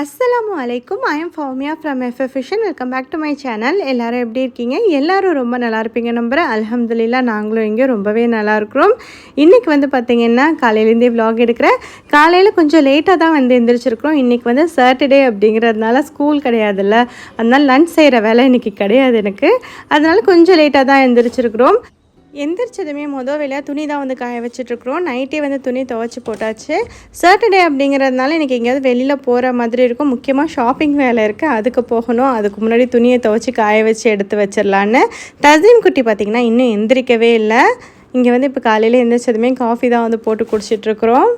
அஸ்ஸலாமு அலைக்கும் I am Fowmiya from எஃப்எஃபிஷன் welcome back to my channel எல்லோரும் எப்படி இருக்கீங்க? எல்லோரும் ரொம்ப நல்லா இருப்பீங்க நம்புகிறேன் அலமதுல்லா நாங்களும் இங்கே ரொம்பவே நல்லா இருக்கிறோம். இன்றைக்கி வந்து பார்த்திங்கன்னா காலையிலேருந்தே விலாக் எடுக்கிறேன். காலையில் கொஞ்சம் லேட்டாக தான் வந்து எந்திரிச்சிருக்கிறோம். இன்றைக்கி வந்து சாட்டர்டே அப்படிங்கிறதுனால ஸ்கூல் கிடையாதுல்ல. அதனால் லன்ச் செய்கிற வேலை இன்றைக்கி கிடையாது எனக்கு. அதனால் கொஞ்சம் லேட்டாக தான் எந்திரிச்சிருக்கிறோம். எந்திரிச்சதுமே மொதல் வேலையாக துணி தான் வந்து காய வச்சுட்ருக்குறோம். நைட்டே வந்து துணி துவைச்சி போட்டாச்சு. சாட்டர்டே அப்படிங்கிறதுனால இன்றைக்கி எங்கேயாவது வெளியில் போகிற மாதிரி இருக்கும். முக்கியமாக ஷாப்பிங் வேலை இருக்குது அதுக்கு போகணும். அதுக்கு முன்னாடி துணியை துவைச்சி காய வச்சு எடுத்து வச்சிடலான்னு. தசீம் குட்டி பார்த்திங்கன்னா இன்னும் எந்திரிக்கவே இல்லை. இங்கே வந்து இப்போ காலையில் எந்திரிச்சதுமே காஃபி தான் வந்து போட்டு குடிச்சிட்ருக்குறோம்.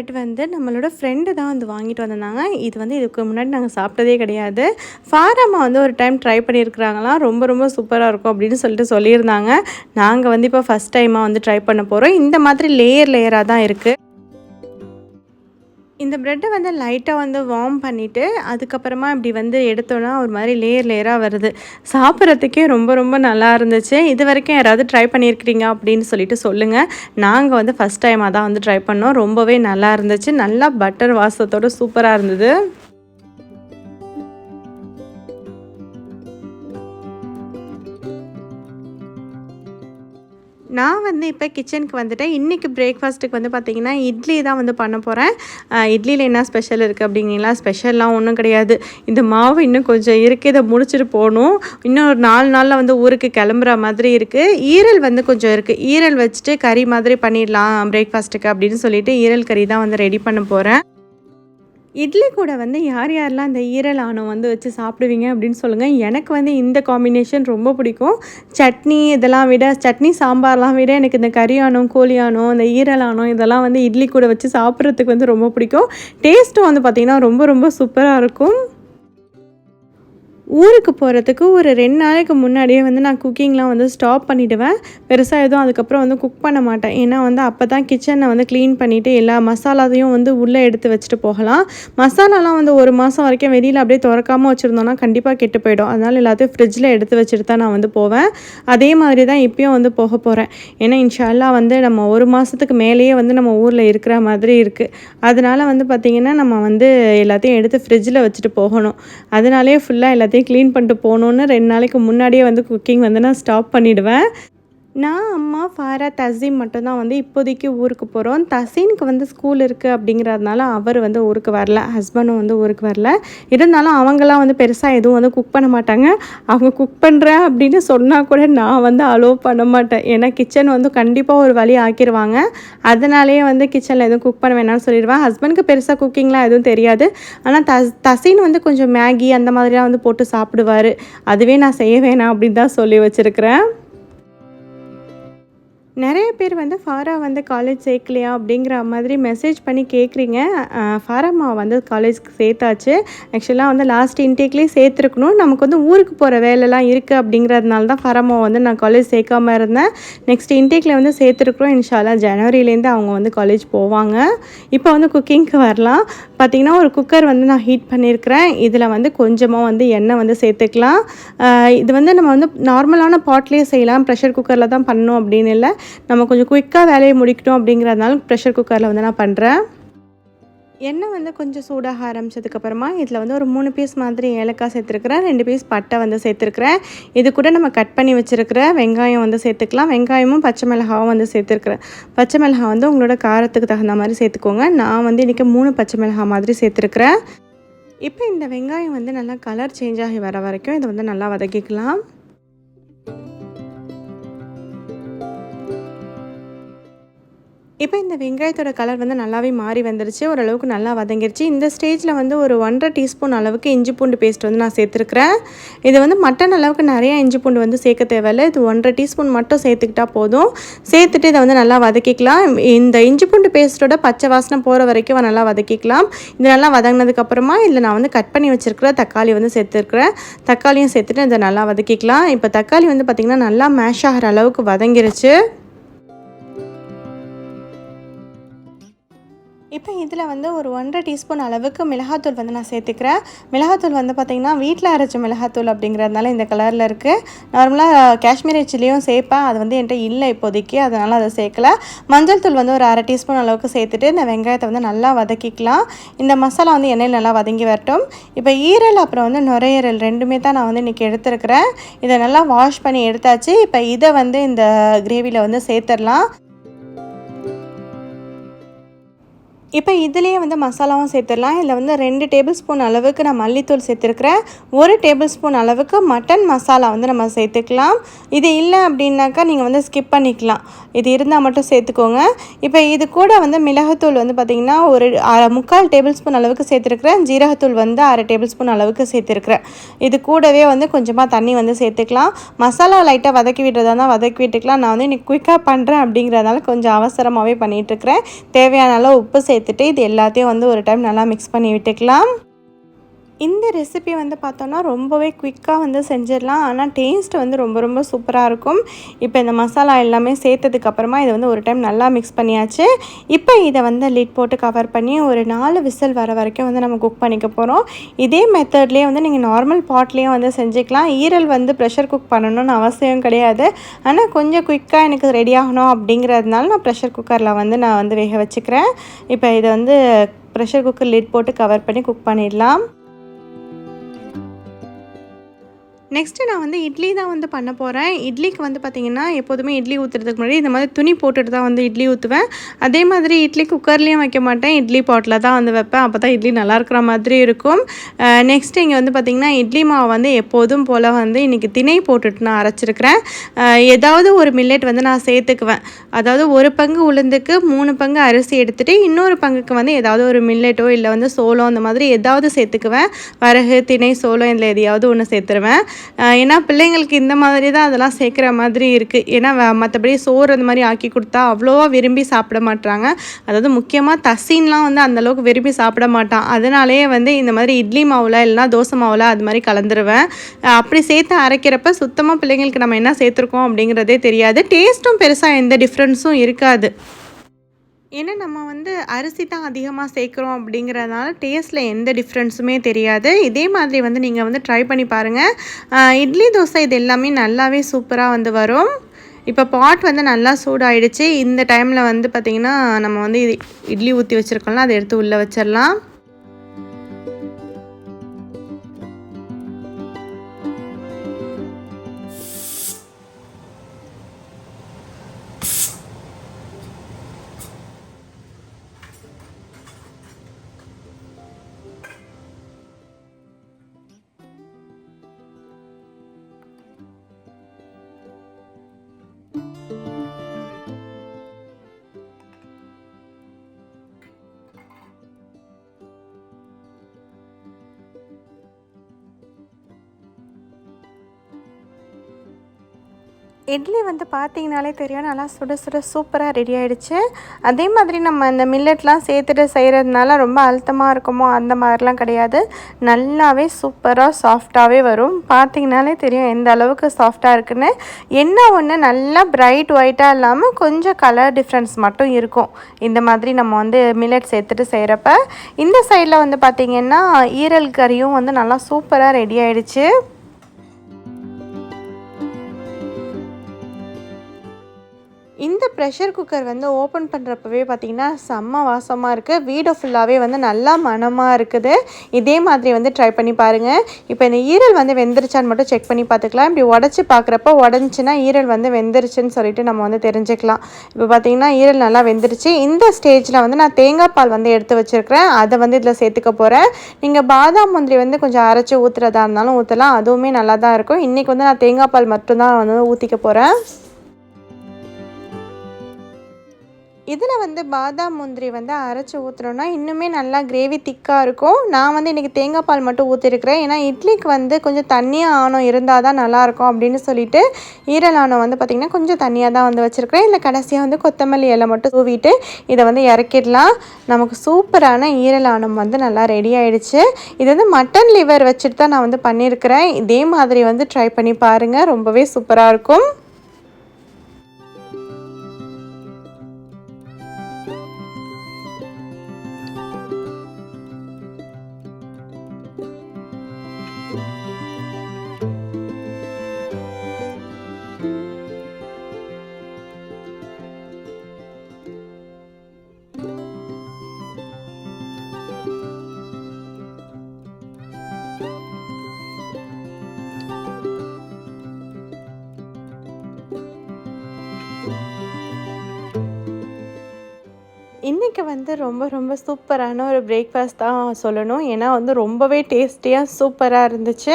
பிரெட் வந்து நம்மளோட ஃப்ரெண்டு தான் வந்து வாங்கிட்டு வந்திருந்தாங்க. இது வந்து இதுக்கு முன்னாடி நாங்கள் சாப்பிட்டதே கிடையாது. ஃபாரம்மா வந்து ஒரு டைம் ட்ரை பண்ணியிருக்கிறாங்களாம் ரொம்ப ரொம்ப சூப்பராக இருக்கும் அப்படின்னு சொல்லிட்டு சொல்லியிருந்தாங்க. நாங்கள் வந்து இப்போ ஃபஸ்ட் டைமாக வந்து ட்ரை பண்ண போகிறோம் இந்த மாதிரி லேயர் லேயராக தான் இருக்குது இந்த ப்ரெட்டை வந்து லைட்டாக வந்து வார்ம் பண்ணிவிட்டு அதுக்கப்புறமா இப்படி வந்து எடுத்தோன்னா ஒரு மாதிரி லேயர் லேயராக வருது. சாப்பிட்றதுக்கே ரொம்ப ரொம்ப நல்லா இருந்துச்சு. இது வரைக்கும் யாராவது ட்ரை பண்ணியிருக்கிறீங்க அப்படின்னு சொல்லிட்டு சொல்லுங்கள் நாங்கள் வந்து ஃபஸ்ட் டைமாக தான் வந்து ட்ரை பண்ணோம். ரொம்பவே நல்லா இருந்துச்சு. நல்லா பட்டர் வாசத்தோட சூப்பராக இருந்தது. நான் வந்து இப்போ கிச்சனுக்கு வந்துட்டேன். இன்றைக்கி பிரேக்ஃபாஸ்ட்டுக்கு வந்து பார்த்திங்கன்னா இட்லி தான் வந்து பண்ண போகிறேன் இட்லியில் என்ன ஸ்பெஷல் இருக்குது அப்படிங்களா ஸ்பெஷல்லாம் ஒன்றும் கிடையாது. இந்த மாவு இன்னும் கொஞ்சம் இருக்குது இதை முடிச்சுட்டு போகணும். இன்னும் ஒரு நாலு நாளில் வந்து ஊருக்கு கிளம்புற மாதிரி இருக்குது ஈரல் வந்து கொஞ்சம் இருக்குது ஈரல் வச்சுட்டு கறி மாதிரி பண்ணிடலாம் பிரேக்ஃபாஸ்ட்டுக்கு அப்படின்னு சொல்லிட்டு ஈரல் கறி தான் வந்து ரெடி பண்ண போகிறேன் இட்லி கூட வந்து யார் யாரெல்லாம் இந்த ஈரல் ஆணம் வந்து வச்சு சாப்பிடுவீங்க அப்படின்னு சொல்லுங்கள் எனக்கு வந்து இந்த காம்பினேஷன் ரொம்ப பிடிக்கும். சட்னி இதெல்லாம் விட சட்னி சாம்பார்லாம் விட எனக்கு இந்த கறி ஆணம் கோழி ஆணம் இந்த ஈரல் ஆணம் இதெல்லாம் வந்து இட்லி கூட வச்சு சாப்பிட்றதுக்கு வந்து ரொம்ப பிடிக்கும். டேஸ்ட்டும் வந்து பார்த்திங்கன்னா ரொம்ப ரொம்ப சூப்பராக இருக்கும். ஊருக்கு போகிறதுக்கு ஒரு ரெண்டு நாளைக்கு முன்னாடியே வந்து நான் குக்கிங்லாம் வந்து ஸ்டாப் பண்ணிவிடுவேன் பெருசாக எதுவும் அதுக்கப்புறம் வந்து குக் பண்ண மாட்டேன். ஏன்னா வந்து அப்போ தான் கிச்சனை வந்து க்ளீன் பண்ணிவிட்டு எல்லா மசாலாதையும் வந்து உள்ளே எடுத்து வச்சுட்டு போகலாம். மசாலாலாம் வந்து ஒரு மாதம் வரைக்கும் வெளியில் அப்படியே திறக்காமல் வச்சுருந்தோன்னா கண்டிப்பாக கெட்டு போயிடும். அதனால் எல்லாத்தையும் ஃப்ரிட்ஜில் எடுத்து வச்சுட்டு தான் நான் வந்து போவேன். அதே மாதிரி தான் இப்போயும் வந்து போக போகிறேன் ஏன்னா இன்ஷால்லா வந்து நம்ம ஒரு மாதத்துக்கு மேலேயே வந்து நம்ம ஊரில் இருக்கிற மாதிரி இருக்குது அதனால் வந்து பார்த்திங்கன்னா நம்ம வந்து எல்லாத்தையும் எடுத்து ஃப்ரிட்ஜில் வச்சுட்டு போகணும். அதனாலே ஃபுல்லாக எல்லாத்தையும் க்ளீன் பண்ணிட்டு போகணுன்னு ரெண்டு நாளைக்கு முன்னாடியே வந்து குக்கிங் வந்து நான் ஸ்டாப் பண்ணிவிடுவேன் நான் அம்மா ஃபாரா தசீம் மட்டும்தான் வந்து இப்போதைக்கு ஊருக்கு போகிறோம் தசீனுக்கு வந்து ஸ்கூல் இருக்குது அப்படிங்கிறதுனால அவர் வந்து ஊருக்கு வரல. ஹஸ்பண்டும் வந்து ஊருக்கு வரல. இருந்தாலும் அவங்களாம் வந்து பெருசாக எதுவும் வந்து குக் பண்ண மாட்டாங்க. அவங்க குக் பண்ணுறேன் அப்படின்னு சொன்னால் கூட நான் வந்து அலோவ் பண்ண மாட்டேன். ஏன்னா கிச்சன் வந்து கண்டிப்பாக ஒரு வழி ஆக்கிடுவாங்க அதனாலேயே வந்து கிச்சனில் எதுவும் குக் பண்ண வேணாம்னு சொல்லிடுவேன். ஹஸ்பண்டுக்கு பெருசாக குக்கிங்லாம் எதுவும் தெரியாது. ஆனால் தஸ் தசீன் வந்து கொஞ்சம் மேகி அந்த மாதிரிலாம் வந்து போட்டு சாப்பிடுவார். அதுவே நான் செய்ய வேணாம் அப்படின்னு தான் சொல்லி வச்சுருக்கிறேன். நிறைய பேர் வந்து ஃபாரா வந்து காலேஜ் சேர்க்கலையா அப்படிங்கிற மாதிரி மெசேஜ் பண்ணி கேட்குறீங்க ஃபாராமாவை வந்து காலேஜ்க்கு சேர்த்தாச்சு. ஆக்சுவலாக வந்து லாஸ்ட் இன்டேக்லேயே சேர்த்துருக்கணும். நமக்கு வந்து ஊருக்கு போகிற வேலைலாம் இருக்குது அப்படிங்கிறதுனால தான் ஃபாராமாவை வந்து நான் காலேஜ் சேர்க்காம இருந்தேன். நெக்ஸ்ட் இன்டேக்கில் வந்து சேர்த்துருக்குறோம். இன்ஷாலா ஜனவரிலேருந்து அவங்க வந்து காலேஜ் போவாங்க. இப்போ வந்து குக்கிங்க்கு வரலாம். பார்த்திங்கன்னா ஒரு குக்கர் வந்து நான் ஹீட் பண்ணியிருக்கிறேன் இதில் வந்து கொஞ்சமாக வந்து எண்ணெய் வந்து சேர்த்துக்கலாம். இது வந்து நம்ம வந்து நார்மலான பாட்லேயே செய்யலாம். ப்ரெஷர் குக்கரில் தான் பண்ணணும் அப்படின்னு இல்லை. நம்ம கொஞ்சம் குயிக்காக வேலையை முடிக்கட்டும் அப்படிங்கிறதுனால ப்ரெஷர் குக்கரில் வந்து நான் பண்ணுறேன் எண்ணெய் வந்து கொஞ்சம் சூடாக ஆரம்பிச்சதுக்கப்புறமா இதில் வந்து ஒரு மூணு பீஸ் மாதிரி ஏலக்காய் சேர்த்துருக்குறேன். ரெண்டு பீஸ் பட்டை வந்து சேர்த்துருக்குறேன். இது கூட நம்ம கட் பண்ணி வச்சுருக்கிற வெங்காயம் வந்து சேர்த்துக்கலாம். வெங்காயமும் பச்சை மிளகாவும் வந்து சேர்த்துருக்குறேன். பச்சை மிளகாய் வந்து உங்களோட காரத்துக்கு தகுந்த மாதிரி சேர்த்துக்கோங்க. நான் வந்து இன்றைக்கி மூணு பச்சை மிளகாய் மாதிரி சேர்த்துருக்குறேன். இப்போ இந்த வெங்காயம் வந்து நல்லா கலர் சேஞ்ச் ஆகி வர வரைக்கும் இதை வந்து நல்லா வதக்கிக்கலாம். இப்போ இந்த வெங்காயத்தோட கலர் வந்து நல்லாவே மாறி வந்துருச்சு. ஓரளவுக்கு நல்லா வதங்கிருச்சு. இந்த ஸ்டேஜில் வந்து ஒரு ஒன்றரை டீஸ்பூன் அளவுக்கு இஞ்சி பூண்டு பேஸ்ட் வந்து நான் சேர்த்துருக்குறேன். இது வந்து மட்டன் அளவுக்கு நிறையா இஞ்சி பூண்டு வந்து சேர்க்க தேவையில்லை. இது ஒன்றரை டீஸ்பூன் மட்டும் சேர்த்துக்கிட்டா போதும். சேர்த்துட்டு இதை வந்து நல்லா வதக்கிக்கலாம். இந்த இஞ்சி பூண்டு பேஸ்ட்டோட பச்சை வாசனை போகிற வரைக்கும் நல்லா வதக்கிக்கலாம். இது நல்லா வதங்கினதுக்கப்புறமா இதில் நான் வந்து கட் பண்ணி வச்சுருக்கிற தக்காளி வந்து சேர்த்துருக்குறேன். தக்காளியும் சேர்த்துட்டு இதை நல்லா வதக்கிக்கலாம். இப்போ தக்காளி வந்து பார்த்திங்கன்னா நல்லா மேஷ் ஆகிற அளவுக்கு வதங்கிருச்சு. இப்போ இதில் வந்து ஒரு ஒன்றரை டீஸ்பூன் அளவுக்கு மிளகாத்தூள் வந்து நான் சேர்த்துக்கிறேன். மிளகாத்தூள் வந்து பார்த்திங்கன்னா வீட்டில் அரைச்ச மிளகாத்தூள் அப்படிங்கிறதுனால இந்த கலரில் இருக்குது நார்மலாக காஷ்மீரி சில்லியும் சேர்ப்பேன். அது வந்து என்கிட்ட இல்லை இப்போதைக்கு அதனால் அதை சேர்க்கல. மஞ்சள் தூள் வந்து ஒரு அரை டீஸ்பூன் அளவுக்கு சேர்த்துட்டு இந்த வெங்காயத்தை வந்து நல்லா வதக்கிக்கலாம். இந்த மசாலா வந்து எண்ணெயில் நல்லா வதங்கி வரட்டும். இப்போ ஈரல் அப்புறம் வந்து நுரையீரல் ரெண்டுமே தான் நான் வந்து இன்றைக்கி எடுத்துருக்கிறேன். இதை நல்லா வாஷ் பண்ணி எடுத்தாச்சு. இப்போ இதை வந்து இந்த கிரேவியில் வந்து சேர்த்துடலாம். இப்போ இதுலேயே வந்து மசாலாவும் சேர்த்துடலாம். இதில் வந்து ரெண்டு டேபிள் ஸ்பூன் அளவுக்கு நான் மல்லித்தூள் சேர்த்துருக்குறேன். ஒரு டேபிள் ஸ்பூன் அளவுக்கு மட்டன் மசாலா வந்து நம்ம சேர்த்துக்கலாம். இது இல்லை அப்படின்னாக்கா நீங்கள் வந்து ஸ்கிப் பண்ணிக்கலாம். இது இருந்தால் மட்டும் சேர்த்துக்கோங்க. இப்போ இது கூட வந்து மிளகுத்தூள் வந்து பார்த்திங்கன்னா ஒரு முக்கால் டேபிள் ஸ்பூன் அளவுக்கு சேர்த்துருக்குறேன். ஜீரகத்தூள் வந்து அரை டேபிள் ஸ்பூன் அளவுக்கு சேர்த்துருக்குறேன். இது கூடவே வந்து கொஞ்சமாக தண்ணி வந்து சேர்த்துக்கலாம். மசாலா லைட்டாக வதக்கி விட்டுறதா தான் வதக்கி விட்டுக்கலாம். நான் வந்து இன்றைக்கி குயிக்காக பண்ணுறேன் அப்படிங்கிறதுனால கொஞ்சம் அவசரமாகவே பண்ணிகிட்ருக்கிறேன். தேவையான அளவு உப்பு சேர்த்து சேர்த்துட்டு இது எல்லாத்தையும் வந்து ஒரு டைம் நல்லா மிக்ஸ் பண்ணி விட்டுக்கலாம். இந்த ரெசிபி வந்து பார்த்தோன்னா ரொம்பவே குயிக்காக வந்து செஞ்சிடலாம். ஆனால் டேஸ்ட் வந்து ரொம்ப ரொம்ப சூப்பராக இருக்கும். இப்போ இந்த மசாலா எல்லாமே சேர்த்ததுக்கப்புறமா இதை வந்து ஒரு டைம் நல்லா மிக்ஸ் பண்ணியாச்சு. இப்போ இதை வந்து லிட் போட்டு கவர் பண்ணி ஒரு நாலு விசில் வர வரைக்கும் வந்து நம்ம குக் பண்ணிக்க போகிறோம் இதே மெத்தட்லேயே வந்து நீங்கள் நார்மல் பாட்லேயும் வந்து செஞ்சுக்கலாம். ஈரல் வந்து ப்ரெஷர் குக் பண்ணணும்னு அவசியம் கிடையாது. ஆனால் கொஞ்சம் குயிக்காக எனக்கு ரெடி ஆகணும் அப்படிங்கிறதுனால நான் ப்ரெஷர் குக்கரில் வந்து நான் வந்து வேக வச்சுக்கிறேன். இப்போ இதை வந்து ப்ரெஷர் குக்கர் லிட் போட்டு கவர் பண்ணி குக் பண்ணிடலாம். நெக்ஸ்ட்டு நான் வந்து இட்லி தான் வந்து பண்ண போகிறேன் இட்லிக்கு வந்து பார்த்திங்கன்னா எப்போதுமே இட்லி ஊற்றுறதுக்கு முன்னாடி இந்த மாதிரி துணி போட்டுட்டு தான் வந்து இட்லி ஊற்றுவேன் அதே மாதிரி இட்லி குக்கர்லேயும் வைக்க மாட்டேன். இட்லி பாட்டில் தான் வந்து வைப்பேன். அப்போ தான் இட்லி நல்லா இருக்கிற மாதிரி இருக்கும். நெக்ஸ்ட்டு இங்கே வந்து பார்த்திங்கன்னா இட்லி மாவு வந்து எப்போதும் போல் வந்து இன்றைக்கி திணை போட்டுட்டு நான் அரைச்சிருக்கிறேன். ஏதாவது ஒரு மில்லெட் வந்து நான் சேர்த்துக்குவேன். அதாவது ஒரு பங்கு உளுந்துக்கு மூணு பங்கு அரிசி எடுத்துகிட்டு இன்னொரு பங்குக்கு வந்து ஏதாவது ஒரு மில்லெட்டோ இல்லை வந்து சோளம் அந்த மாதிரி ஏதாவது சேர்த்துக்குவேன். வரகு திணை சோளம் இதில் எதையாவது ஒன்று சேர்த்துருவேன். ஏன்னா பிள்ளைங்களுக்கு இந்த மாதிரி தான் அதெல்லாம் சேர்க்குற மாதிரி இருக்குது ஏன்னா மற்றபடி சோறு அந்த மாதிரி ஆக்கி கொடுத்தா அவ்வளோவா விரும்பி சாப்பிட மாட்டாங்க அதாவது முக்கியமாக தசீன்லாம் வந்து அந்தளவுக்கு விரும்பி சாப்பிட மாட்டான். அதனாலேயே வந்து இந்த மாதிரி இட்லி மாவில் இல்லைனா தோசை மாவில் அது மாதிரி கலந்துருவேன். அப்படி சேர்த்து அரைக்கிறப்ப சுத்தமாக பிள்ளைங்களுக்கு நம்ம என்ன சேர்த்துருக்கோம் அப்படிங்கிறதே தெரியாது. டேஸ்ட்டும் பெருசாக எந்த டிஃப்ரென்ஸும் இருக்காது. ஏன்னா நம்ம வந்து அரிசி தான் அதிகமாக சேர்க்குறோம் அப்படிங்கிறதுனால டேஸ்ட்டில் எந்த டிஃப்ரென்ஸுமே தெரியாது. இதே மாதிரி வந்து நீங்கள் வந்து ட்ரை பண்ணி பாருங்கள் இட்லி தோசை இது எல்லாமே நல்லாவே சூப்பராக வந்து வரும். இப்போ பாட் வந்து நல்லா சூடாயிடுச்சு. இந்த டைமில் வந்து பார்த்திங்கன்னா நம்ம வந்து இட்லி ஊற்றி வச்சுருக்கோம்ல அதை எடுத்து உள்ளே வச்சிடலாம் இட்லி வந்து பார்த்தீங்கனாலே தெரியும். நல்லா சுட சுட சூப்பராக ரெடி ஆகிடுச்சு அதே மாதிரி நம்ம இந்த மில்லட்லாம் சேர்த்துட்டு செய்கிறதுனால ரொம்ப அழுத்தமாக இருக்குமோ அந்த மாதிரிலாம் கிடையாது. நல்லாவே சூப்பராக சாஃப்டாகவே வரும். பார்த்தீங்கனாலே தெரியும் எந்த அளவுக்கு சாஃப்டாக இருக்குன்னு. என்ன ஒன்று நல்லா பிரைட் ஒயிட்டாக இல்லாமல் கொஞ்சம் கலர் டிஃப்ரென்ஸ் மட்டும் இருக்கும். இந்த மாதிரி நம்ம வந்து மில்லட் சேர்த்துட்டு செய்கிறப்ப இந்த சைடில் வந்து பார்த்திங்கன்னா ஈரல் கறியும் வந்து நல்லா சூப்பராக ரெடி ஆகிடுச்சு இந்த ப்ரெஷர் குக்கர் வந்து ஓப்பன் பண்ணுறப்பவே பார்த்திங்கன்னா செம்ம வாசமாக இருக்குது வீடு ஃபுல்லாகவே வந்து நல்லா மணமாக இருக்குது. இதே மாதிரி வந்து ட்ரை பண்ணி பாருங்கள் இப்போ இந்த ஈரல் வந்து வெந்துருச்சான்னு மட்டும் செக் பண்ணி பார்த்துக்கலாம் இப்படி உடச்சி பார்க்குறப்ப உடஞ்சின்னா ஈரல் வந்து வெந்துருச்சுன்னு சொல்லிட்டு நம்ம வந்து தெரிஞ்சுக்கலாம். இப்போ பார்த்திங்கன்னா ஈரல் நல்லா வெந்துருச்சு. இந்த ஸ்டேஜில் வந்து நான் தேங்காய் பால் வந்து எடுத்து வச்சுருக்கிறேன். அதை வந்து இதில் சேர்த்துக்க போகிறேன் நீங்கள் பாதாம் முந்திரி வந்து கொஞ்சம் அரைச்சி ஊற்றுறதா இருந்தாலும் ஊற்றலாம் அதுவுமே நல்லா தான் இருக்கும். இன்றைக்கி வந்து நான் தேங்காய் பால் மட்டும்தான் வந்து ஊற்றிக்க போகிறேன் இதில் வந்து பாதாம் முந்திரி வந்து அரைச்சி ஊற்றுறோன்னா இன்னுமே நல்லா கிரேவி திக்காக இருக்கும். நான் வந்து இன்றைக்கி தேங்காய் பால் மட்டும் ஊற்றிருக்கிறேன் ஏன்னா இட்லிக்கு வந்து கொஞ்சம் தண்ணியாக ஆணம் இருந்தால் தான் நல்லாயிருக்கும் அப்படின்னு சொல்லிட்டு ஈரல் ஆணம் வந்து பார்த்திங்கன்னா கொஞ்சம் தண்ணியாக தான் வந்து வச்சுருக்கிறேன். இல்லை கடைசியாக வந்து கொத்தமல்லி இலை மட்டும் தூவிட்டு இதை வந்து இறக்கிடலாம். நமக்கு சூப்பரான ஈரல் ஆணம் வந்து நல்லா ரெடி ஆகிடுச்சு இது வந்து மட்டன் லிவர் வச்சுட்டு தான் நான் வந்து பண்ணியிருக்கிறேன் இதே மாதிரி வந்து ட்ரை பண்ணி பாருங்கள் ரொம்பவே சூப்பராக இருக்கும். இன்றைக்கி வந்து ரொம்ப ரொம்ப சூப்பரான ஒரு பிரேக்ஃபாஸ்ட் தான் சொல்லணும். ஏன்னா வந்து ரொம்பவே டேஸ்டியாக சூப்பராக இருந்துச்சு.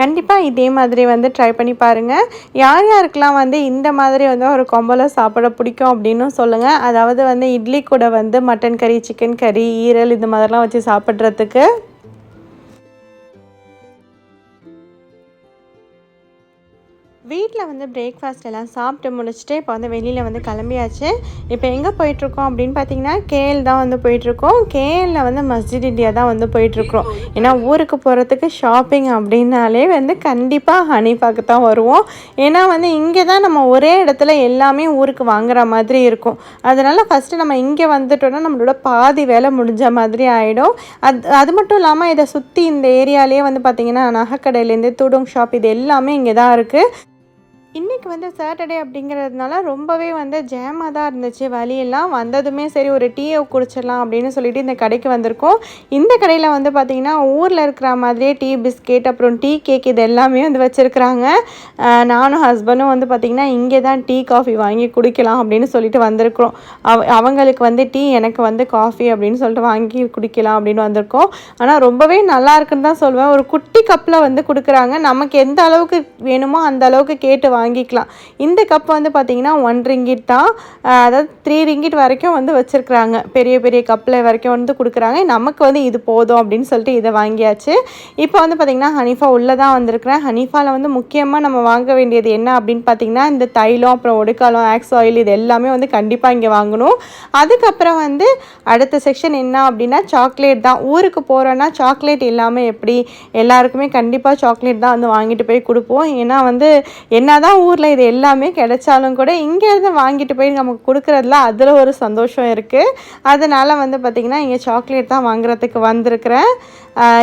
கண்டிப்பாக இதே மாதிரி வந்து ட்ரை பண்ணி பாருங்கள் யார் யாருக்கெலாம் வந்து இந்த மாதிரி வந்து ஒரு கொம்பலை சாப்பிட பிடிக்கும் அப்படின்னு சொல்லுங்கள் அதாவது வந்து இட்லி கூட வந்து மட்டன் கறி சிக்கன் கறி ஈரல் இந்த மாதிரிலாம் வச்சு சாப்பிட்றதுக்கு. வீட்டில் வந்து பிரேக்ஃபாஸ்ட் எல்லாம் சாப்பிட்டு முடிச்சுட்டு இப்போ வந்து வெளியில் வந்து கிளம்பியாச்சு. இப்போ எங்கே போயிட்டுருக்கோம் அப்படின்னு பார்த்தீங்கன்னா கேஎல் தான் வந்து போயிட்டுருக்கோம். கேஎல்லில் வந்து மஸ்ஜித் இந்தியா தான் வந்து போயிட்டுருக்குறோம். ஏன்னா ஊருக்கு போகிறதுக்கு ஷாப்பிங் அப்படின்னாலே வந்து கண்டிப்பாக ஹனிஃபாக்கு தான் வருவோம். ஏன்னா வந்து இங்கே தான் நம்ம ஒரே இடத்துல எல்லாமே ஊருக்கு வாங்குற மாதிரி இருக்கும். அதனால் ஃபஸ்ட்டு நம்ம இங்கே வந்துட்டோன்னா நம்மளோட பாதி வேலை முடிஞ்ச மாதிரி ஆகிடும் அது அது மட்டும் இல்லாமல் இதை சுற்றி இந்த ஏரியாலேயே வந்து பார்த்திங்கன்னா நகைக்கடையிலேருந்து தூடுங் ஷாப் இது எல்லாமே இங்கே தான் இருக்குது இன்றைக்கி வந்து சாட்டர்டே அப்படிங்கிறதுனால ரொம்பவே வந்து ஜேமாக தான் இருந்துச்சு. வழியெல்லாம் வந்ததுமே சரி ஒரு டீயை குடிச்சிடலாம் அப்படின்னு சொல்லிட்டு இந்த கடைக்கு வந்திருக்கோம். இந்த கடையில் வந்து பார்த்திங்கன்னா ஊரில் இருக்கிற மாதிரியே டீ பிஸ்கெட் அப்புறம் டீ கேக் இது எல்லாமே வந்து வச்சுருக்குறாங்க. நானும் ஹஸ்பண்டும் வந்து பார்த்திங்கன்னா இங்கே தான் டீ காஃபி வாங்கி குடிக்கலாம் அப்படின்னு சொல்லிட்டு வந்திருக்கிறோம். அவ அவங்களுக்கு வந்து டீ எனக்கு வந்து காஃபி அப்படின்னு சொல்லிட்டு வாங்கி குடிக்கலாம் அப்படின்னு வந்திருக்கோம். ஆனால் ரொம்பவே நல்லா இருக்குன்னு தான் சொல்லுவேன் ஒரு குட்டி கப்பில் வந்து கொடுக்குறாங்க. நமக்கு எந்த அளவுக்கு வேணுமோ அந்த அளவுக்கு கேட்டு வாங்கி வாங்கிக்கலாம். இந்த கப் வந்து பார்த்திங்கன்னா ஒன் ரிங்கிட் தான். அதாவது த்ரீ ரிங்கிட் வரைக்கும் வந்து வச்சுருக்குறாங்க. பெரிய பெரிய கப்பில் வரைக்கும் வந்து கொடுக்குறாங்க. நமக்கு வந்து இது போதும் அப்படின்னு சொல்லிட்டு இதை வாங்கியாச்சு. இப்போ வந்து பார்த்திங்கன்னா ஹனீஃபா உள்ளே தான் வந்திருக்கிறேன். ஹனீஃபாவில் வந்து முக்கியமாக நம்ம வாங்க வேண்டியது என்ன அப்படின்னு பார்த்திங்கன்னா இந்த தைலம் அப்புறம் ஒடுக்காலம் ஆக்ஸ் ஆயில் இது எல்லாமே வந்து கண்டிப்பாக இங்கே வாங்கணும். அதுக்கப்புறம் வந்து அடுத்த செக்ஷன் என்ன அப்படின்னா சாக்லேட் தான். ஊருக்கு போகிறோன்னா சாக்லேட் இல்லாமல் எப்படி எல்லாருக்குமே கண்டிப்பாக சாக்லேட் தான் வந்து வாங்கிட்டு போய் கொடுப்போம். ஏன்னா வந்து என்ன தான் ஊரில் இது எல்லாமே கிடைச்சாலும் கூட இங்கேருந்து வாங்கிட்டு போய் நமக்கு கொடுக்குறதுல அதில் ஒரு சந்தோஷம் இருக்குது அதனால் வந்து பார்த்திங்கன்னா இங்கே சாக்லேட் தான் வாங்குறதுக்கு வந்திருக்கிறேன்.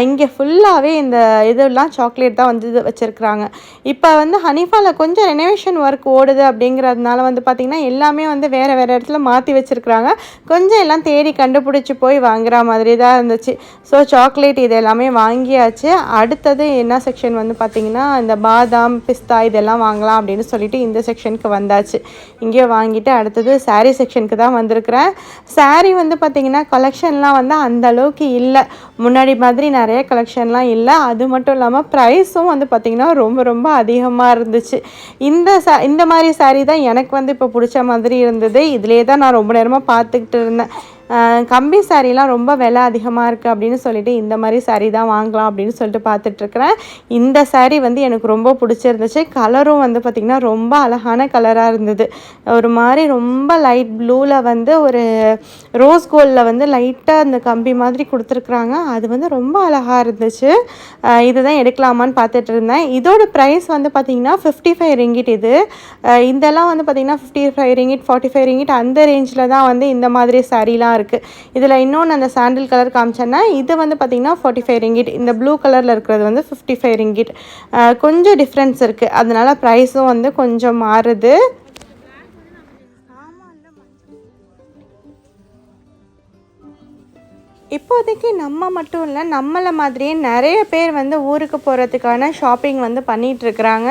இங்கே ஃபுல்லாகவே இந்த இதெல்லாம் சாக்லேட் தான் வந்து வச்சுருக்குறாங்க. இப்போ வந்து ஹனிஃபாவில் கொஞ்சம் ரெனோவேஷன் ஒர்க் ஓடுது அப்படிங்கிறதுனால வந்து பார்த்திங்கன்னா எல்லாமே வந்து வேறு வேறு இடத்துல மாற்றி வச்சுருக்குறாங்க. கொஞ்சம் எல்லாம் தேடி கண்டுபிடிச்சி போய் வாங்குற மாதிரி தான் இருந்துச்சு. ஸோ சாக்லேட் இது எல்லாமே வாங்கியாச்சு. அடுத்தது என்ன செக்ஷன் வந்து பார்த்திங்கன்னா இந்த பாதாம் பிஸ்தா இதெல்லாம் வாங்கலாம் அப்படின்னு சொல்லிட்டு இந்த செக்ஷனுக்கு வந்தாச்சு. இங்கேயே வாங்கிட்டு அடுத்தது சாரீ செக்ஷனுக்கு தான் வந்திருக்கிறேன். சாரீ வந்து பார்த்திங்கன்னா கலெக்ஷன்லாம் வந்து அந்த அளவுக்கு இல்லை. முன்னாடி மாதிரி நிறைய கலெக்ஷன்லாம் இல்லை. அது மட்டும் இல்லாமல் ப்ரைஸும் வந்து பார்த்திங்கன்னா ரொம்ப ரொம்ப அதிகமாக இருந்துச்சு. இந்த ச இந்த மாதிரி சாரீ தான் எனக்கு வந்து இப்போ பிடிச்ச மாதிரி இருந்தது. இதிலே தான் நான் ரொம்ப நேரமாக பார்த்துக்கிட்டு இருந்தேன். கம்பி சாரீலாம் ரொம்ப விலை அதிகமாக இருக்குது அப்படின்னு சொல்லிட்டு இந்த மாதிரி சாரீ தான் வாங்கலாம் அப்படின்னு சொல்லிட்டு பார்த்துட்ருக்குறேன். இந்த சாரீ வந்து எனக்கு ரொம்ப பிடிச்சிருந்துச்சு. கலரும் வந்து பார்த்திங்கன்னா ரொம்ப அழகான கலராக இருந்தது. ஒரு மாதிரி ரொம்ப லைட் ப்ளூவில் வந்து ஒரு ரோஸ் கோல்டில் வந்து லைட்டாக அந்த கம்பி மாதிரி கொடுத்துருக்குறாங்க. அது வந்து ரொம்ப அழகாக இருந்துச்சு. இதுதான் எடுக்கலாமான்னு பார்த்துட்டு இருந்தேன் இதோட ப்ரைஸ் வந்து பார்த்திங்கன்னா ஃபிஃப்டி ஃபைவ் ரிங்கிட் இது இதெல்லாம் வந்து பார்த்திங்கன்னா fifty five ringgit forty five ringgit அந்த ரேஞ்சில் தான் வந்து இந்த மாதிரி சாரீலாம் தான் இருக்குது இதில் இன்னொன்று அந்த சாண்டில் கலர் காமிச்சேன்னா இது வந்து பார்த்திங்கன்னா ஃபார்ட்டி ஃபைவ் ரிங்கிட் இந்த ப்ளூ கலரில் இருக்கிறது வந்து ஃபிஃப்டி ஃபைவ் ரிங்கிட் கொஞ்சம் டிஃப்ரென்ஸ் இருக்குது அதனால் ப்ரைஸும் வந்து கொஞ்சம் மாறுது. இப்போதைக்கு நம்ம மட்டும் இல்லை நம்மளை மாதிரியே நிறைய பேர் வந்து ஊருக்கு போகிறதுக்கான ஷாப்பிங் வந்து பண்ணிகிட்டு இருக்கிறாங்க.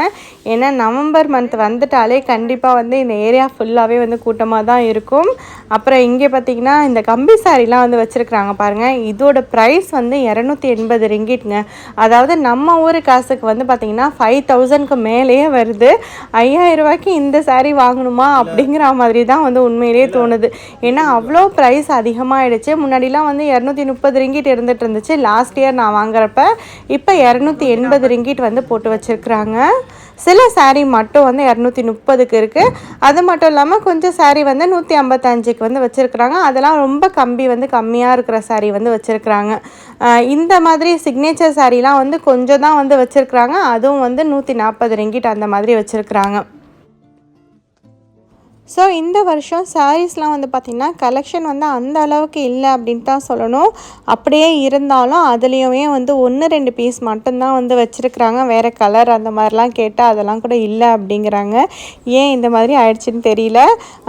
ஏன்னா நவம்பர் மந்த் வந்துட்டாலே கண்டிப்பாக வந்து இந்த ஏரியா ஃபுல்லாகவே வந்து கூட்டமாக தான் இருக்கும். அப்புறம் இங்கே பார்த்தீங்கன்னா இந்த கம்பி சாரிலாம் வந்து வச்சுருக்குறாங்க பாருங்கள் இதோட ப்ரைஸ் வந்து இரநூத்தி எண்பது ரிங்கிட்ங்க. அதாவது நம்ம ஊர் காசுக்கு வந்து பார்த்திங்கன்னா ஃபைவ் தௌசண்ட்க்கு மேலேயே வருது. ஐயாயிரம் ரூபாய்க்கு இந்த saree வாங்கணுமா அப்படிங்கிற மாதிரி தான் வந்து உண்மையிலேயே தோணுது. ஏன்னா அவ்வளோ ப்ரைஸ் அதிகமாகிடுச்சு முன்னாடிலாம் வந்து இரநூத்தி முப்பது ரிங்கிட் இருந்துட்டு இருந்துச்சு. லாஸ்ட் இயர் நான் வாங்குறப்ப இப்போ இரநூத்தி எண்பது ரிங்கிட் வந்து போட்டு வச்சுருக்குறாங்க. சில சாரீ மட்டும் வந்து இரநூத்தி முப்பதுக்கு இருக்குது அது மட்டும் இல்லாமல் கொஞ்சம் சாரீ வந்து நூற்றி ஐம்பத்தஞ்சுக்கு வந்து வச்சுருக்குறாங்க. அதெல்லாம் ரொம்ப கம்பி வந்து கம்மியாக இருக்கிற சாரீ வந்து வச்சுருக்குறாங்க. இந்த மாதிரி சிக்னேச்சர் சாரீலாம் வந்து கொஞ்சம் தான் வந்து வச்சுருக்குறாங்க. அதுவும் வந்து நூற்றி நாற்பது ரிங்கிட் அந்த மாதிரி வச்சுருக்குறாங்க. ஸோ இந்த வருஷம் சாரீஸ்லாம் வந்து பார்த்திங்கன்னா கலெக்ஷன் வந்து அந்த அளவுக்கு இல்லை அப்படின்ட்டு தான் சொல்லணும். அப்படியே இருந்தாலும் அதுலேயுமே வந்து ஒன்று ரெண்டு பீஸ் மட்டும்தான் வந்து வச்சுருக்குறாங்க. வேறு கலர் அந்த மாதிரிலாம் கேட்டால் அதெல்லாம் கூட இல்லை அப்படிங்கிறாங்க. ஏன் இந்த மாதிரி ஆயிடுச்சுன்னு தெரியல.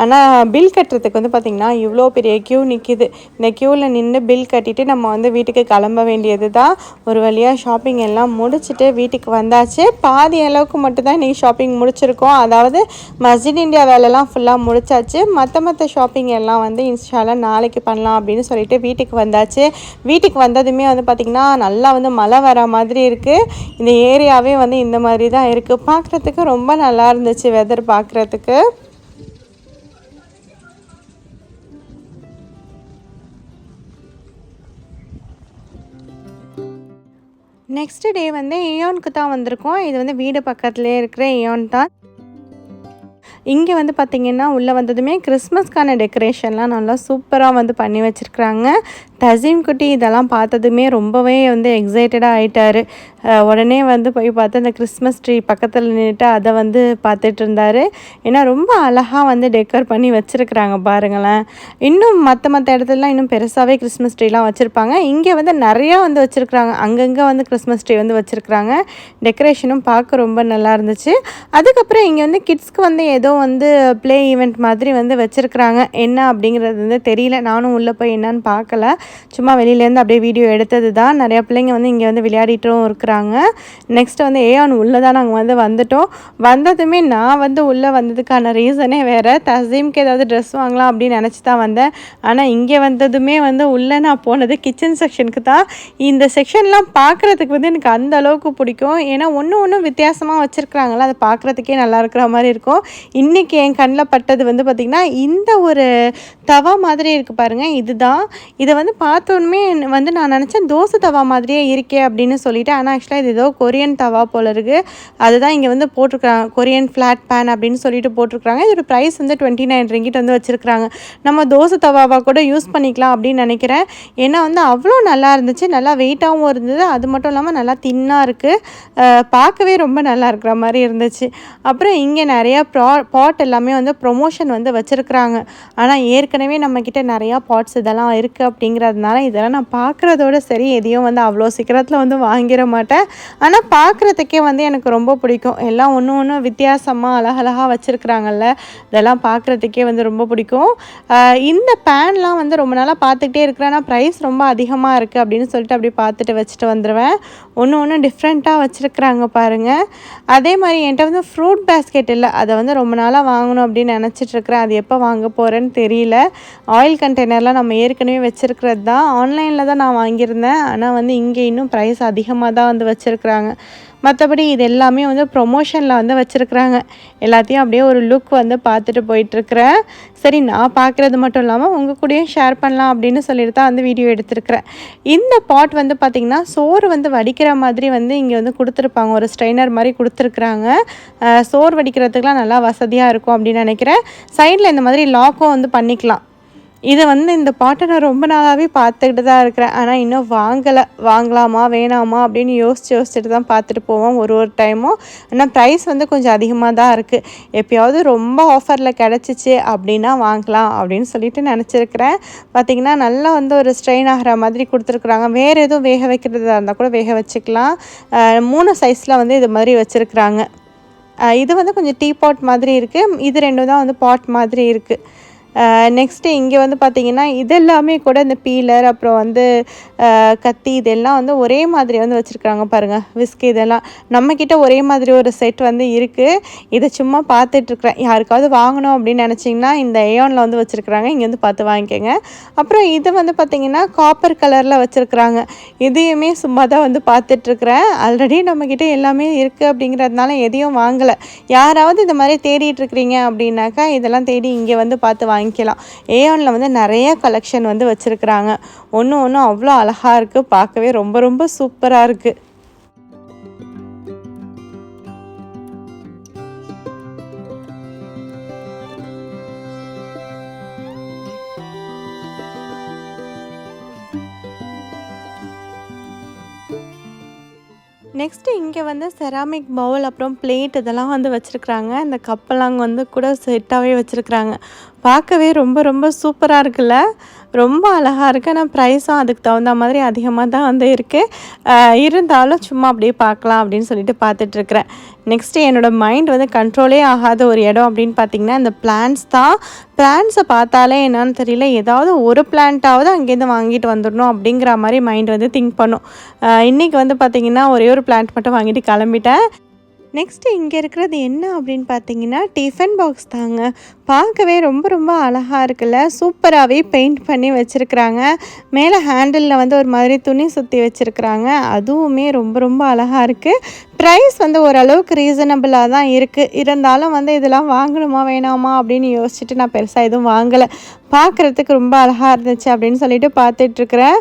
ஆனால் பில் கட்டுறதுக்கு வந்து பார்த்திங்கன்னா இவ்வளோ பெரிய க்யூ நிற்கிது இந்த க்யூவில் நின்று பில் கட்டிட்டு நம்ம வந்து வீட்டுக்கு கிளம்ப வேண்டியது தான் ஒரு வழியாக ஷாப்பிங் எல்லாம் முடிச்சுட்டு வீட்டுக்கு வந்தாச்சு. பாதி அளவுக்கு மட்டும்தான் இன்றைக்கி ஷாப்பிங் முடிச்சிருக்கோம். அதாவது மஸ்ஜித் இந்தியா வேலைலாம் ஃபுல்லாக முடிச்சாச்சு. மற்ற மற்ற ஷாப்பிங் எல்லாம் வந்து இன்ஸ்டால நாளைக்கு பண்ணலாம் அப்படின்னு சொல்லிட்டு வீட்டுக்கு வந்தாச்சு. வீட்டுக்கு வந்ததுமே வந்து பார்த்திங்கன்னா நல்லா வந்து மழை வர மாதிரி இருக்குது இந்த ஏரியாவே வந்து இந்த மாதிரி தான் இருக்குது பார்க்குறதுக்கு ரொம்ப நல்லா இருந்துச்சு வெதர் பார்க்குறதுக்கு நெக்ஸ்ட் டே வந்து ஏயோனுக்கு தான் வந்திருக்கோம். இது வந்து வீடு பக்கத்துலேயே இருக்கிற ஏயோன் தான். இங்கே வந்து பார்த்திங்கன்னா உள்ளே வந்ததுமே கிறிஸ்மஸ்க்கான டெக்கரேஷன்லாம் நல்லா சூப்பராக வந்து பண்ணி வச்சுருக்குறாங்க. தசீம் குட்டி இதெல்லாம் பார்த்ததுமே ரொம்பவே வந்து எக்ஸைட்டடாக ஆயிட்டாரு. உடனே வந்து போய் பார்த்து அந்த கிறிஸ்மஸ் ட்ரீ பக்கத்தில் நின்றுட்டு அதை வந்து பார்த்துட்டு இருந்தார். ஏன்னா ரொம்ப அழகாக வந்து டெக்கர் பண்ணி வச்சுருக்குறாங்க பாருங்களேன். இன்னும் மற்ற மற்ற இடத்துலலாம் இன்னும் பெருசாகவே கிறிஸ்மஸ் ட்ரீலாம் வச்சுருப்பாங்க. இங்கே வந்து நிறையா வந்து வச்சுருக்குறாங்க. அங்கங்கே வந்து கிறிஸ்மஸ் ட்ரீ வந்து வச்சுருக்குறாங்க. டெக்கரேஷனும் பார்க்க ரொம்ப நல்லா இருந்துச்சு. அதுக்கப்புறம் இங்கே வந்து கிட்ஸ்க்கு வந்து ஏதோ வந்து ப்ளே ஈவெண்ட் மாதிரி வந்து வச்சுருக்குறாங்க. என்ன அப்படிங்கிறது வந்து தெரியல. நானும் உள்ளே போய் என்னன்னு பார்க்கல. சும்மா வெளியிலேருந்து அப்படியே வீடியோ எடுத்தது தான் நிறையா பிள்ளைங்க வந்து இங்கே வந்து விளையாடிட்டும் இருக்கிறாங்க. நெக்ஸ்ட்டு வந்து ஏஆன் உள்ளே தான் நாங்கள் வந்து வந்துட்டோம். வந்ததுமே நான் வந்து உள்ளே வந்ததுக்கான ரீசனே வேறு. தசீம்க்கு ஏதாவது ட்ரெஸ் வாங்கலாம் அப்படின்னு நினச்சி தான் வந்தேன். ஆனால் இங்கே வந்ததுமே வந்து உள்ளே நான் போனது கிச்சன் செக்ஷனுக்கு தான். இந்த செக்ஷன்லாம் பார்க்குறதுக்கு வந்து எனக்கு அந்த அளவுக்கு பிடிக்கும். ஏன்னா ஒன்று ஒன்றும் வித்தியாசமாக வச்சுருக்குறாங்களா அதை பார்க்குறதுக்கே நல்லா இருக்கிற மாதிரி இருக்கும். இன்றைக்கி என் கண்ணில் பட்டது வந்து பார்த்திங்கன்னா இந்த ஒரு தவா மாதிரி இருக்குது பாருங்கள் இதுதான். இதை வந்து பார்த்தோன்னே வந்து நான் நினச்சேன் தோசை தவா மாதிரியே இருக்கே அப்படின்னு சொல்லிட்டு ஆனால் ஆக்சுவலாக இது ஏதோ கொரியன் தவா போல இருக்குது அதுதான் இங்கே வந்து போட்டிருக்காங்க கொரியன் ஃப்ளாட் பேன் அப்படின்னு சொல்லிட்டு போட்டிருக்காங்க இதோட ப்ரைஸ் வந்து டுவெண்ட்டி நைன் ரிங்கிட் வந்து வச்சுருக்காங்க நம்ம தோசை தவாவாக கூட யூஸ் பண்ணிக்கலாம் அப்படின்னு நினைக்கிறேன். ஏன்னா வந்து அவ்வளோ நல்லா இருந்துச்சு. நல்லா வெயிட்டாகவும் இருந்தது. அது மட்டும் இல்லாமல் நல்லா தின்னாக இருக்குது பார்க்கவே ரொம்ப நல்லா இருக்கிற மாதிரி இருந்துச்சு. அப்புறம் இங்கே நிறையா ப்ரா பாட் எல்லாமே வந்து ப்ரொமோஷன் வந்து வச்சுருக்குறாங்க. ஆனால் ஏற்கனவே நம்மக்கிட்ட நிறையா பாட்ஸ் இதெல்லாம் இருக்குது அப்படிங்கிறதுனால இதெல்லாம் நான் பார்க்குறதோட சரி. எதையும் வந்து அவ்வளோ சீக்கிரத்தில் வந்து வாங்கிட மாட்டேன். ஆனால் பார்க்குறதுக்கே வந்து எனக்கு ரொம்ப பிடிக்கும். எல்லாம் ஒன்று ஒன்று வித்தியாசமாக அழகழகாக வச்சுருக்குறாங்கல்ல இதெல்லாம் பார்க்குறதுக்கே வந்து ரொம்ப பிடிக்கும். இந்த பேன்லாம் வந்து ரொம்ப நாளாக பார்த்துக்கிட்டே இருக்கிறேன். ஆனால் ப்ரைஸ் ரொம்ப அதிகமாக இருக்குது அப்படின்னு சொல்லிட்டு அப்படியே பார்த்துட்டு வச்சுட்டு வந்துடுவேன் ஒன்று ஒன்று டிஃப்ரெண்ட்டாக வச்சுருக்குறாங்க பாருங்கள் அதே மாதிரி என்கிட்ட வந்து ஃப்ரூட் பேஸ்கெட் இல்லை. அதை வந்து ரொம்ப நாளாக வாங்கணும் அப்படின்னு நினச்சிட்டுருக்குறேன் அது எப்போ வாங்க போகிறேன்னு தெரியல. ஆயில் கண்டெய்னர்லாம் நம்ம ஏற்கனவே வச்சுருக்கிறது தான். ஆன்லைனில் தான் நான் வாங்கியிருந்தேன். ஆனால் வந்து இங்கே இன்னும் ப்ரைஸ் அதிகமாக தான் வந்து வச்சுருக்குறாங்க. மற்றபடி இது எல்லாமே வந்து ப்ரொமோஷனில் வந்து வச்சுருக்குறாங்க. எல்லாத்தையும் அப்படியே ஒரு லுக் வந்து பார்த்துட்டு போயிட்டுருக்குறேன். சரி நான் பார்க்குறது மட்டும் இல்லாமல் உங்கள் கூடயும் ஷேர் பண்ணலாம் அப்படின்னு சொல்லிட்டு தான் வந்து வீடியோ எடுத்துருக்குறேன். இந்த பாட் வந்து பார்த்திங்கன்னா சோறு வந்து வடிக்கிற மாதிரி வந்து இங்கே வந்து கொடுத்துருப்பாங்க. ஒரு ஸ்ட்ரைனர் மாதிரி கொடுத்துருக்குறாங்க. சோறு வடிக்கிறதுக்குலாம் நல்லா வசதியாக இருக்கும் அப்படின்னு நினைக்கிறேன். சைடில் இந்த மாதிரி லாக்கும் வந்து பண்ணிக்கலாம். இதை வந்து இந்த பாட்டை நான் ரொம்ப நாளாகவே பார்த்துக்கிட்டு தான் இருக்கிறேன். ஆனால் இன்னும் வாங்கலை. வாங்கலாமா வேணாமா அப்படின்னு யோசிச்சு யோசிச்சுட்டு தான் பார்த்துட்டு போவோம் ஒரு ஒரு டைமும் ஆனால் ப்ரைஸ் வந்து கொஞ்சம் அதிகமாக தான் இருக்குது எப்பயாவது ரொம்ப ஆஃபரில் கிடச்சிச்சு அப்படின்னா வாங்கலாம் அப்படின்னு சொல்லிட்டு நினச்சிருக்கிறேன். பார்த்திங்கன்னா நல்லா வந்து ஒரு ஸ்ட்ரெயின் ஆகிற மாதிரி கொடுத்துருக்குறாங்க. வேறு எதுவும் வேக வைக்கிறதா இருந்தால் கூட வேக வச்சுக்கலாம். மூணு சைஸில் வந்து இது மாதிரி வச்சுருக்குறாங்க. இது வந்து கொஞ்சம் டீ பாட் மாதிரி இருக்குது இது ரெண்டும் தான் வந்து பாட் மாதிரி இருக்குது நெக்ஸ்ட்டு இங்கே வந்து பார்த்திங்கன்னா இதெல்லாமே கூட இந்த பீலர் அப்புறம் வந்து கத்தி இதெல்லாம் வந்து ஒரே மாதிரி வந்து வச்சுருக்குறாங்க பாருங்கள் விஸ்க் இதெல்லாம். நம்மக்கிட்ட ஒரே மாதிரி ஒரு செட் வந்து இருக்குது இதை சும்மா பார்த்துட்ருக்குறேன். யாருக்காவது வாங்கணும் அப்படின்னு நினச்சிங்கன்னா இந்த ஏயோனில் வந்து வச்சுருக்குறாங்க. இங்கே வந்து பார்த்து வாங்கிக்கோங்க. அப்புறம் இது வந்து பார்த்திங்கன்னா காப்பர் கலரில் வச்சுருக்குறாங்க. இதையுமே சும்மா தான் வந்து பார்த்துட்ருக்குறேன். ஆல்ரெடி நம்மக்கிட்ட எல்லாமே இருக்குது அப்படிங்கிறதுனால எதையும் வாங்கலை. யாராவது இந்த மாதிரி தேடிட்டுருக்குறீங்க அப்படின்னாக்கா இதெல்லாம் தேடி இங்கே வந்து பார்த்து வாங்கிக்கலாம். ஏஆனில் வந்து நிறைய கலெக்ஷன் வந்து வச்சுருக்குறாங்க. ஒன்று ஒன்று அவ்வளோ அழகாக இருக்குது பார்க்கவே ரொம்ப ரொம்ப சூப்பராக இருக்குது நெக்ஸ்ட்டு இங்கே வந்து செராமிக் பவுல் அப்புறம் பிளேட் இதெல்லாம் வந்து வச்சுருக்குறாங்க. இந்த கப்பெல்லாம் வந்து கூட செட்டாகவே வச்சுருக்குறாங்க. பார்க்கவே ரொம்ப ரொம்ப சூப்பராக இருக்குல்ல? ரொம்ப அழகாக இருக்குது ஆனால் ப்ரைஸும் அதுக்கு தகுந்த மாதிரி அதிகமாக தான் வந்து இருக்குது இருந்தாலும் சும்மா அப்படியே பார்க்கலாம் அப்படின்னு சொல்லிட்டு பார்த்துட்ருக்குறேன் நெக்ஸ்ட்டு என்னோடய மைண்ட் வந்து கண்ட்ரோலே ஆகாத ஒரு இடம் அப்படின்னு பார்த்தீங்கன்னா இந்த பிளான்ஸ் தான். பிளான்ஸை பார்த்தாலே என்னன்னு தெரியல. ஏதாவது ஒரு பிளான்ட்டாவது அங்கேருந்து வாங்கிட்டு வந்துடணும் அப்படிங்கிற மாதிரி மைண்ட் வந்து திங்க் பண்ணும். இன்றைக்கி வந்து பார்த்திங்கன்னா ஒரே ஒரு பிளான்ட் மட்டும் வாங்கிட்டு கிளம்பிட்டேன். நெக்ஸ்ட்டு இங்கே இருக்கிறது என்ன அப்படின்னு பார்த்தீங்கன்னா டிஃபன் பாக்ஸ் தாங்க. பார்க்கவே ரொம்ப ரொம்ப அழகாக இருக்குல்ல. சூப்பராகவே பெயிண்ட் பண்ணி வச்சுருக்குறாங்க. மேலே ஹேண்டிலில் வந்து ஒரு மாதிரி துணி சுற்றி வச்சுருக்குறாங்க. அதுவுமே ரொம்ப ரொம்ப அழகாக இருக்குது ப்ரைஸ் வந்து ஓரளவுக்கு ரீசனபிளாக தான் இருக்குது இருந்தாலும் வந்து இதெல்லாம் வாங்கணுமா வேணாமா அப்படின்னு யோசிச்சுட்டு நான் பெருசாக எதுவும் வாங்கலை. பார்க்குறதுக்கு ரொம்ப அழகாக இருந்துச்சு அப்படின்னு சொல்லிட்டு பார்த்துட்ருக்குறேன்.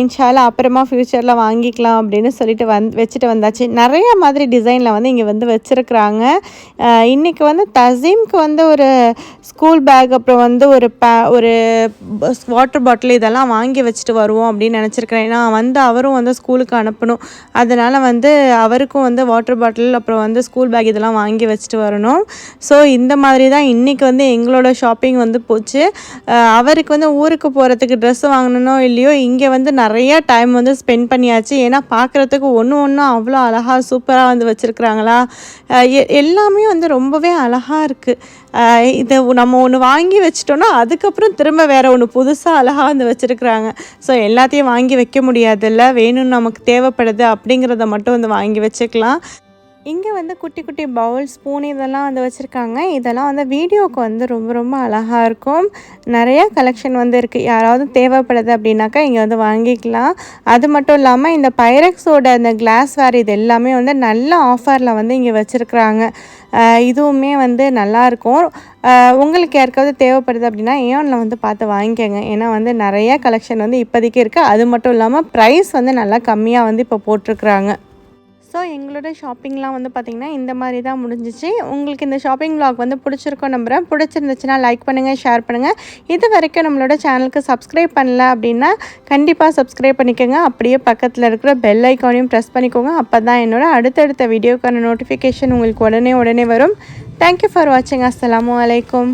இன்ஷால அப்புறமா ஃப்யூச்சரில் வாங்கிக்கலாம் அப்படின்னு சொல்லிட்டு வந் வச்சுட்டு வந்தாச்சு. நிறைய மாதிரி டிசைனில் வந்து இங்கே வந்து வச்சுருக்குறாங்க. இன்றைக்கி வந்து தசீம்க்கு வந்து ஒரு ஸ்கூல் பேக் அப்புறம் வந்து ஒரு பே ஒரு வாட்டர் பாட்டில் இதெல்லாம் வாங்கி வச்சுட்டு வருவோம் அப்படின்னு நினச்சிருக்கிறேன். ஏன்னா வந்து அவரும் வந்து ஸ்கூலுக்கு அனுப்பணும். அதனால் வந்து அவருக்கு எல்லாருக்கும் வந்து வாட்டர் பாட்டில் அப்புறம் வந்து ஸ்கூல் பேக் இதெல்லாம் வாங்கி வச்சுட்டு வரணும். ஸோ இந்த மாதிரி தான் இன்றைக்கி வந்து எங்களோட ஷாப்பிங் வந்து போச்சு. அவருக்கு வந்து ஊருக்கு போகிறதுக்கு ட்ரெஸ் வாங்கணுனோ இல்லையோ இங்கே வந்து நிறையா டைம் வந்து ஸ்பெண்ட் பண்ணியாச்சு. ஏன்னா பார்க்குறதுக்கு ஒன்று ஒன்றும் அவ்வளோ அழகாக சூப்பராக வந்து வச்சுருக்குறாங்களா? எல்லாமே வந்து ரொம்பவே அழகாக இருக்குது இதை நம்ம ஒன்று வாங்கி வச்சிட்டோன்னா அதுக்கப்புறம் திரும்ப வேறு ஒன்று புதுசாக அழகாக வந்து வச்சுருக்குறாங்க. ஸோ எல்லாத்தையும் வாங்கி வைக்க முடியாதுல்ல வேணும்னு நமக்கு தேவைப்படுது அப்படிங்கிறத மட்டும் வந்து வாங்கி வச்சுக்கலாம். இங்கே வந்து குட்டி குட்டி பவுல் ஸ்பூன் இதெல்லாம் வந்து வச்சுருக்காங்க. இதெல்லாம் வந்து வீடியோவுக்கு வந்து ரொம்ப ரொம்ப அழகாக இருக்கும். நிறையா கலெக்ஷன் வந்து இருக்குது யாராவது தேவைப்படுது அப்படின்னாக்கா இங்கே வந்து வாங்கிக்கலாம். அது மட்டும் இல்லாமல் இந்த பைரக்ஸோட இந்த கிளாஸ் வேர் இது எல்லாமே வந்து நல்ல ஆஃபரில் வந்து இங்கே வச்சுருக்குறாங்க. இதுவுமே வந்து நல்லாயிருக்கும் உங்களுக்கு யாருக்காவது தேவைப்படுது அப்படின்னா ஏஆனில் வந்து பார்த்து வாங்கிக்கோங்க. ஏன்னா வந்து நிறைய கலெக்ஷன் வந்து இப்போதைக்கு இருக்குது அது மட்டும் இல்லாமல் ப்ரைஸ் வந்து நல்லா கம்மியாக வந்து இப்போ போட்டிருக்குறாங்க. ஸோ எங்களோட ஷாப்பிங்லாம் வந்து பார்த்திங்கன்னா இந்த மாதிரி தான் முடிஞ்சிச்சு. உங்களுக்கு இந்த ஷாப்பிங் விளாக் வந்து பிடிச்சிருக்கோம் நம்புகிறேன் பிடிச்சிருந்துச்சுன்னா லைக் பண்ணுங்கள் ஷேர் பண்ணுங்கள் இது வரைக்கும் நம்மளோட சேனலுக்கு சப்ஸ்கிரைப் பண்ணல அப்படின்னா கண்டிப்பாக சப்ஸ்கிரைப் பண்ணிக்கோங்க. அப்படியே பக்கத்தில் இருக்கிற பெல் ஐக்கானையும் ப்ரெஸ் பண்ணிக்கோங்க. அப்போ தான் என்னோட அடுத்தடுத்த வீடியோக்கான நோட்டிஃபிகேஷன் உங்களுக்கு உடனே உடனே வரும். தேங்க்யூ ஃபார் வாட்சிங் அஸ்லாம் அலைக்கும்